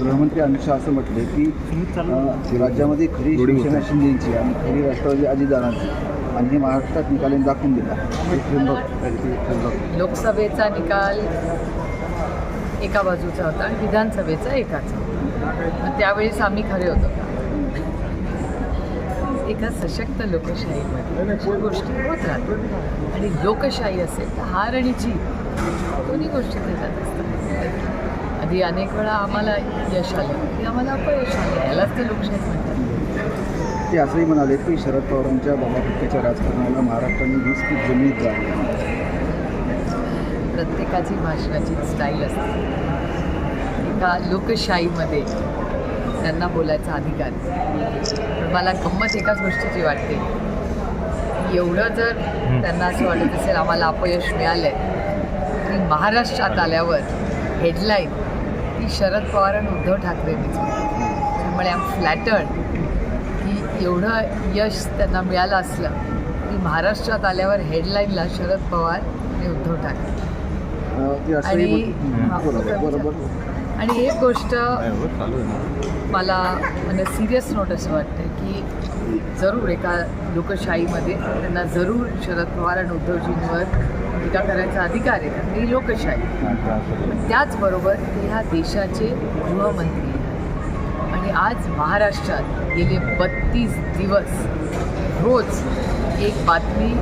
गृहमंत्री अमित शहा असं म्हटले की राज्यामध्ये खरी शिवसेना शिंदेची आणि खरी राष्ट्रवादी अजितदारांची आणि हे महाराष्ट्रात निकालाने दाखवून दिला. लोकसभेचा निकाल एका बाजूचा होता आणि विधानसभेचा एकाचा त्यावेळेस आम्ही खरे होतो एका सशक्त लोकशाहीमध्ये अशा गोष्टी होत राहतात. आणि लोकशाही असेल तर हार आणि जीत दोन्ही गोष्टी त्याच्यात असतात. आधी अनेक वेळा आम्हाला यश आलं. की आम्हाला अपयश आलं. यालाच तर लोकशाही म्हणतात. ते असंही म्हणाले की शरद पवारांच्या बाबापट्ट्याच्या राजकारणाला महाराष्ट्राने वीस फूट जमिनीत जावं प्रत्येकाची भाषणाची स्टाईल असते. एका लोकशाहीमध्ये त्यांना बोलायचा अधिकार. आहे. पण मला गंमत एकाच गोष्टीची वाटते. की एवढं जर त्यांना असं वाटत असेल आम्हाला अपयश मिळालं आहे की महाराष्ट्रात आल्यावर हेडलाईन ती शरद पवार आणि उद्धव होती. त्यामुळे आम फ्लॅटर्ड की एवढं यश त्यांना मिळालं असलं की महाराष्ट्रात आल्यावर हेडलाईनला शरद पवार आणि उद्धव ठाकरे. आणि आणि एक गोष्ट मला म्हणजे सिरियस नोट असं वाटतं की जरूर एका लोकशाहीमध्ये त्यांना जरूर शरद पवार आणि उद्धवजींवर टीका करायचा अधिकार आहे कारण ही लोकशाही. पण त्याचबरोबर ते ह्या देशाचे गृहमंत्री आणि आज महाराष्ट्रात गेले बत्तीस दिवस रोज एक बातमी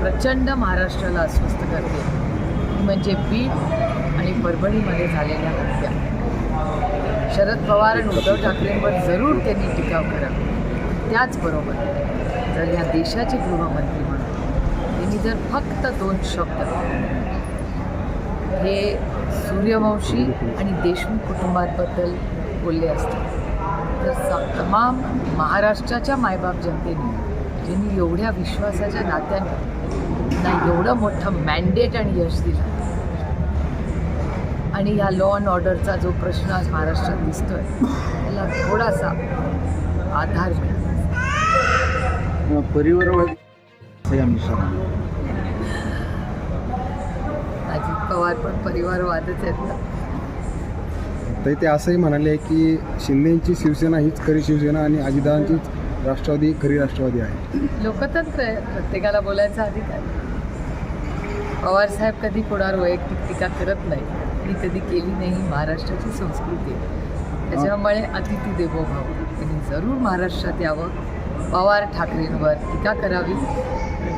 प्रचंड महाराष्ट्राला अस्वस्थ करते. ती म्हणजे बीड आणि परभणीमध्ये झालेल्या हत्या. शरद पवार आणि उद्धव ठाकरेंवर जरूर त्यांनी टीका करावी. त्याचबरोबर जर या देशाचे गृहमंत्री म्हणून त्यांनी जर फक्त दोन शब्द. हे सूर्यवंशी आणि देशमुख कुटुंबाबद्दल बोलले असते. तर तमाम महाराष्ट्राच्या मायबाप जनतेने ज्यांनी एवढ्या विश्वासाच्या नात्याने ना एवढं मोठं मॅन्डेट आणि यश दिलं. आणि ह्या लॉ अँड ऑर्डरचा जो प्रश्न आज महाराष्ट्रात दिसतोय त्याला थोडासा आधार मिळाला. परिवार शहा म्हणाले. अजित पवार पण परिवारवादच आहेत ना. तर ते असंही म्हणाले की शिंदेची शिवसेना हीच खरी शिवसेना आणि अजितदादांचीच राष्ट्रवादी खरी राष्ट्रवादी आहे. लोकतंत्र आहे. प्रत्येकाला बोलायचा अधिकार आहे. पवारसाहेब कधी कोणावर वैयक्तिक टीका करत नाही आणि कधी केली नाही महाराष्ट्राची संस्कृती. आहे त्याच्यामुळे अतिथी देवो भाव. त्यांनी जरूर महाराष्ट्रात यावं. पवार ठाकरेंवर टीका करावी.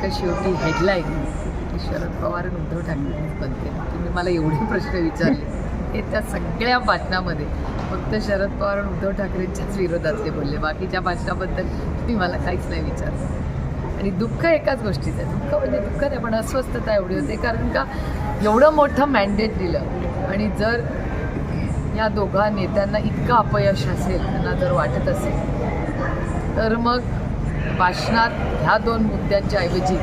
कारण का शेवटी हेडलाईन शरद पवार आणि उद्धव ठाकरेंनीच बनते तुम्ही मला एवढे प्रश्न विचारले. हे त्या सगळ्या बातम्यामध्ये फक्त शरद पवार आणि उद्धव ठाकरेंच्याच विरोधातले बोलले. बाकीच्या बातम्याबद्दल तुम्ही मला काहीच नाही विचारलं. आणि दुःख एकाच गोष्टीचं आहे. दुःख म्हणजे दुःख नाही पण अस्वस्थता एवढी होते. कारण का एवढं मोठं मॅन्डेट दिलं. आणि जर या दोघा नेत्यांना इतकं अपयश असेल त्यांना जर वाटत असेल तर मग भाषणात ह्या दोन मुद्द्यांच्या ऐवजी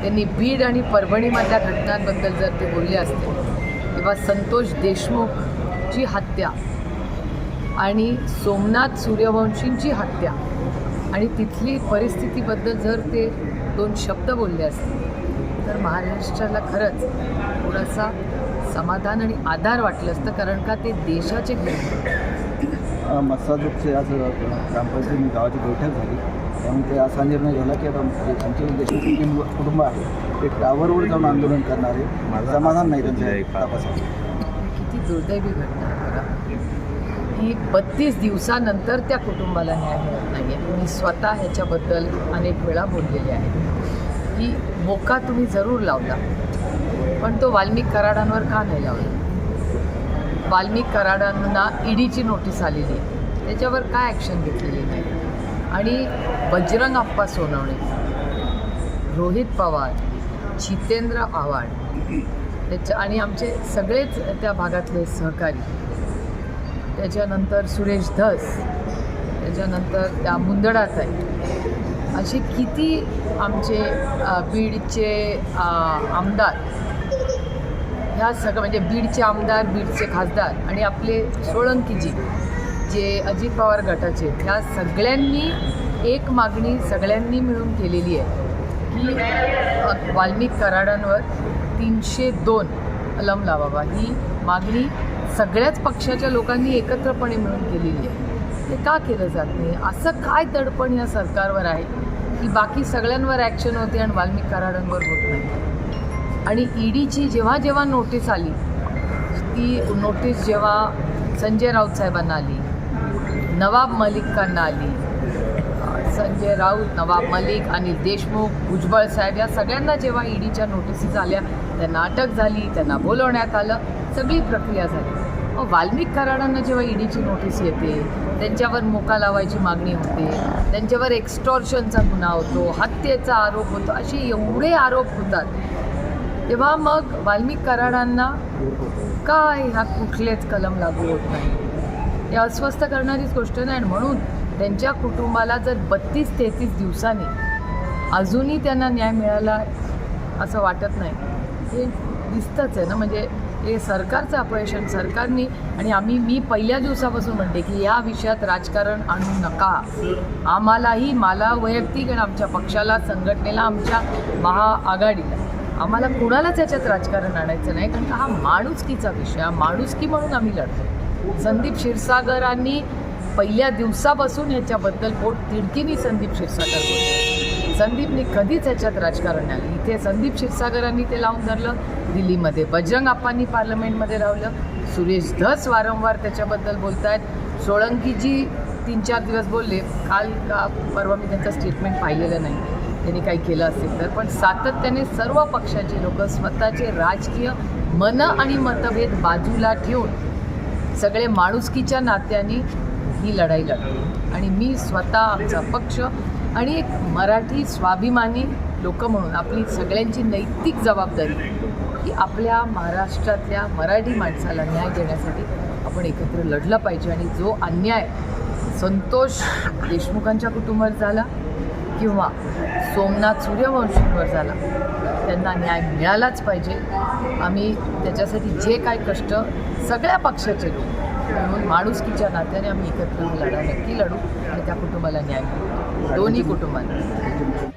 त्यांनी बीड आणि परभणीमधल्या घटनांबद्दल जर ते बोलले असते किंवा संतोष देशमुखची हत्या आणि सोमनाथ सूर्यवंशींची हत्या आणि तिथली परिस्थितीबद्दल जर ते दोन शब्द बोलले असते तर महाराष्ट्राला खरंच थोडासा समाधान आणि आधार वाटलं असतं कारण का ते देशाचे गरीब अं, आज ग्रामपंचायत गावाची बैठक झाली. त्यामुळे ते असा निर्णय झाला की आता जे संतोष देशमुख कुटुंब आहे ते टावरवर जाऊन आंदोलन करणार आहे. समाधान नाही त्यांच्या तपासात. किती दुर्दैवी घटना आहे बघा. ही बत्तीस दिवसानंतर त्या कुटुंबाला न्याय मिळत नाही आहे मी स्वतः ह्याच्याबद्दल अनेक वेळा बोललेले आहे. की मोका तुम्ही जरूर लावला पण तो वाल्मिक कराडांवर का नाही लावला? वाल्मिक कराडांना ईडीची नोटीस आलेली आहे. त्याच्यावर काय ॲक्शन घेतलेली नाही? आणि बजरंग आप्पा सोनवणे रोहित पवार जितेंद्र आव्हाड. त्याच्या आणि आमचे सगळेच त्या भागातले सहकारी. त्याच्यानंतर सुरेश धस त्याच्यानंतर त्या मुंदडात आहे असे किती आमचे बीडचे आमदार. ह्या सगळं म्हणजे बीडचे आमदार बीडचे खासदार आणि आपले सोळंकीजी. जे अजित पवार गटाचे ह्या सगळ्यांनी एक मागणी सगळ्यांनी मिळून केलेली आहे की वाल्मिकी वाल्मिक कराडांवर तीनशे दोन कलम लावावा. ही मागणी सगळ्याच पक्षाच्या लोकांनी एकत्रपणे मिळून केलेली आहे. ते का केलं जात नाही? असं काय दडपण या सरकारवर आहे की बाकी सगळ्यांवर ॲक्शन होते आणि वाल्मिक कराडांवर होत नाही? आणि ईडीची जेव्हा जेव्हा नोटीस आली ती नोटीस जेव्हा संजय राऊत साहेबांना आली नवाब मलिकांना आली संजय राऊत नवाब मलिक आणि देशमुख भुजबळ साहेब या सगळ्यांना जेव्हा ईडीच्या नोटिसीस आल्या त्यांना अटक झाली त्यांना बोलवण्यात आलं सगळी प्रक्रिया झाली. मग वाल्मिक कराडांना जेव्हा ईडीची नोटीस येते त्यांच्यावर मोका लावायची मागणी होते त्यांच्यावर एक्स्टॉर्शनचा गुन्हा होतो हत्येचा आरोप होतो असे एवढे आरोप होतात. तेव्हा मग वाल्मिक कराडांना काय ह्या कुठलेच कलम लागू होत नाही. हे अस्वस्थ करणारीच गोष्ट नाही. आणि म्हणून त्यांच्या कुटुंबाला जर बत्तीस तेहतीस दिवसांनी अजूनही त्यांना न्याय मिळाला असं वाटत नाही. हे दिसतंच आहे ना. म्हणजे हे सरकारचं अपयश आणि सरकारने आणि आम्ही मी पहिल्या दिवसापासून म्हणते की या विषयात राजकारण आणू नका. आम्हालाही मला वैयक्तिक आणि आमच्या पक्षाला संघटनेला आमच्या महाआघाडीला आम्हाला कुणालाच याच्यात राजकारण आणायचं नाही. कारण का हा माणुसकीचा विषय हा माणुसकी म्हणून आम्ही लढतो संदीप क्षीरसागरांनी पहिल्या दिवसापासून ह्याच्याबद्दल पोट तिडकीनी संदीप क्षीरसागर बोलले. संदीपने कधीच ह्याच्यात राजकारण आलं. इथे संदीप क्षीरसागरांनी ते लावून धरलं दिल्लीमध्ये बजरंग आप्पांनी पार्लमेंटमध्ये रावलं. सुरेश धस वारंवार त्याच्याबद्दल बोलत आहेत सोळंकीजी तीन चार दिवस बोलले काल का परवा मी त्यांचं स्टेटमेंट पाहिलेलं नाही. त्यांनी काही केलं असेल तर. पण सातत्याने सर्व पक्षाचे लोक स्वतःचे राजकीय मन आणि मतभेद बाजूला ठेवून सगळे माणुसकीच्या नात्याने ही लढाई लढतो आणि मी स्वतः आमचा पक्ष आणि एक मराठी स्वाभिमानी लोक म्हणून आपली सगळ्यांची नैतिक जबाबदारी की आपल्या महाराष्ट्रातल्या मराठी माणसाला न्याय देण्यासाठी आपण एकत्र लढलं पाहिजे. आणि जो अन्याय संतोष देशमुखांच्या कुटुंबात झाला किंवा सोमनाथ सूर्यवंशींवर झाला. त्यांना न्याय मिळालाच पाहिजे. आम्ही त्याच्यासाठी जे काय कष्ट सगळ्या पक्षाचे लोक म्हणून माणुसकीच्या नात्याने आम्ही एकत्र लढा नक्की लढू आणि त्या कुटुंबाला न्याय मिळू. दोन्ही कुटुंबांना.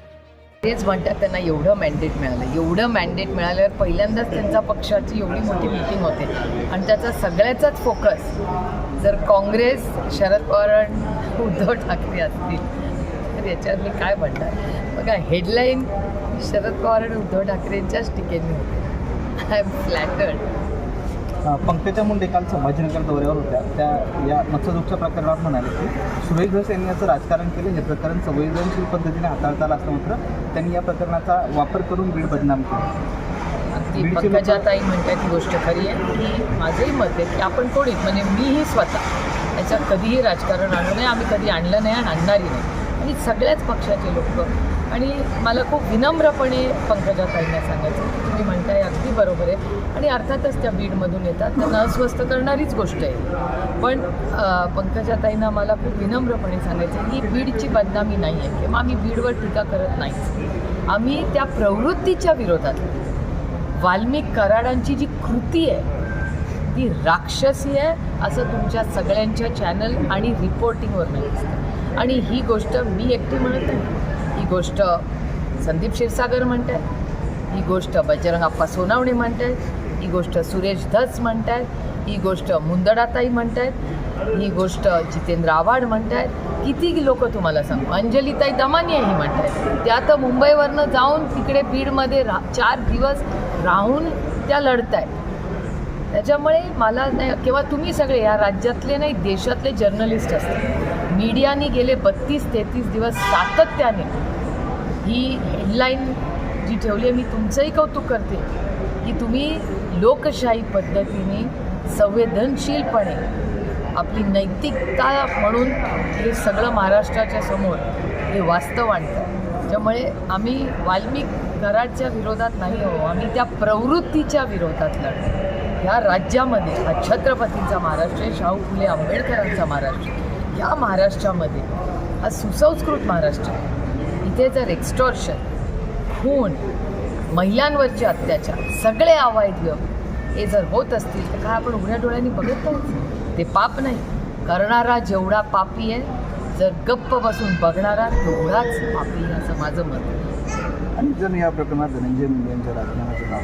तेच म्हणतात त्यांना एवढं मॅन्डेट मिळालं. एवढं मॅन्डेट मिळाल्यावर पहिल्यांदाच त्यांचा पक्षाची एवढी मोठी मीटिंग होते. आणि त्याचा सगळ्याचाच फोकस जर काँग्रेस शरद पवार आणि उद्धव ठाकरे असतील तर याच्यावर मी काय म्हणणार? बघा हेडलाईन शरद पवार आणि उद्धव ठाकरेंच्याच टीकेने होते. I am flattered Pankaja Munde काल संभाजीनगर दौऱ्यावर होत्या. त्या या मत्स्यदोगच्या प्रकरणात म्हणाले की सुरेश यांनी याचं राजकारण केलं. हे प्रकरण संवेदनशील पद्धतीने हाताळता आलं असलं मात्र त्यांनी या प्रकरणाचा वापर करून बीड बदनाम केला. ती पंकजाताई म्हणतात ही गोष्ट खरी आहे की माझंही मत आहे की आपण कोणीच म्हणजे मीही स्वतः याच्यात कधीही राजकारण आणू नये आम्ही कधी आणलं नाही आणि आणणारही नाही. आणि सगळ्याच पक्षाचे लोक. आणि मला खूप विनम्रपणे पंकजाताईंना सांगायचं तुम्ही म्हणताय अगदी बरोबर आहे. आणि अर्थातच त्या बीडमधून येतात. त्यांना अस्वस्थ करणारीच गोष्ट आहे. पण पंकजाताईंना मला खूप विनम्रपणे सांगायचं ही बीडची बदनामी नाही आहे. किंवा आम्ही बीडवर टीका करत नाही. आम्ही त्या प्रवृत्तीच्या विरोधात वाल्मिक कराडांची जी कृती आहे ती राक्षसी आहे असं तुमच्या सगळ्यांच्या चॅनल आणि रिपोर्टिंगवर दिसतं आणि ही गोष्ट मी एकटी म्हणत नाही. ही गोष्ट संदीप क्षीरसागर म्हणत आहेत ही गोष्ट बजरंग अप्पा सोनावणे म्हणत आहेत ही गोष्ट सुरेश धस म्हणत आहेत ही गोष्ट मुंदडाताई म्हणत आहेत ही गोष्ट जितेंद्र आव्हाड म्हणत आहेत किती लोक तुम्हाला सांगू? अंजलीताई दमानियाही म्हणत आहेत त्या तर मुंबईवरनं जाऊन तिकडे बीडमध्ये रा चार दिवस राहून त्या लढत आहेत त्याच्यामुळे मला नाही किंवा तुम्ही सगळे या राज्यातले नाही देशातले जर्नलिस्ट असतात. मीडियाने गेले बत्तीस तेहतीस दिवस सातत्याने. ही हेडलाईन जी ठेवली आहे मी तुमचंही कौतुक करते की तुम्ही लोकशाही पद्धतीने संवेदनशीलपणे आपली नैतिकता म्हणून हे सगळं महाराष्ट्राच्या समोर हे वास्तव आणतं. त्यामुळे आम्ही वाल्मिक घराच्या विरोधात नाही हो आम्ही त्या प्रवृत्तीच्या विरोधात लढतो. ह्या राज्यामध्ये हा छत्रपतींचा महाराष्ट्र आहे शाहू फुले आंबेडकरांचा महाराष्ट्र या महाराष्ट्रामध्ये हा सुसंस्कृत महाराष्ट्र आहे इथे जर एक्स्टॉर्शन खून महिलांवरचे अत्याचार सगळे अवैध हे जर होत असतील तर काय आपण उघड्या डोळ्यांनी बघत नाही? ते पाप नाही. करणारा जेवढा पापी आहे जर गप्प बसून बघणारा तेवढाच पापी आहे, असं माझं मत आहे. आणि जण या प्रकरणात धनंजय मुंडे यांच्या राजकारणाचं नाव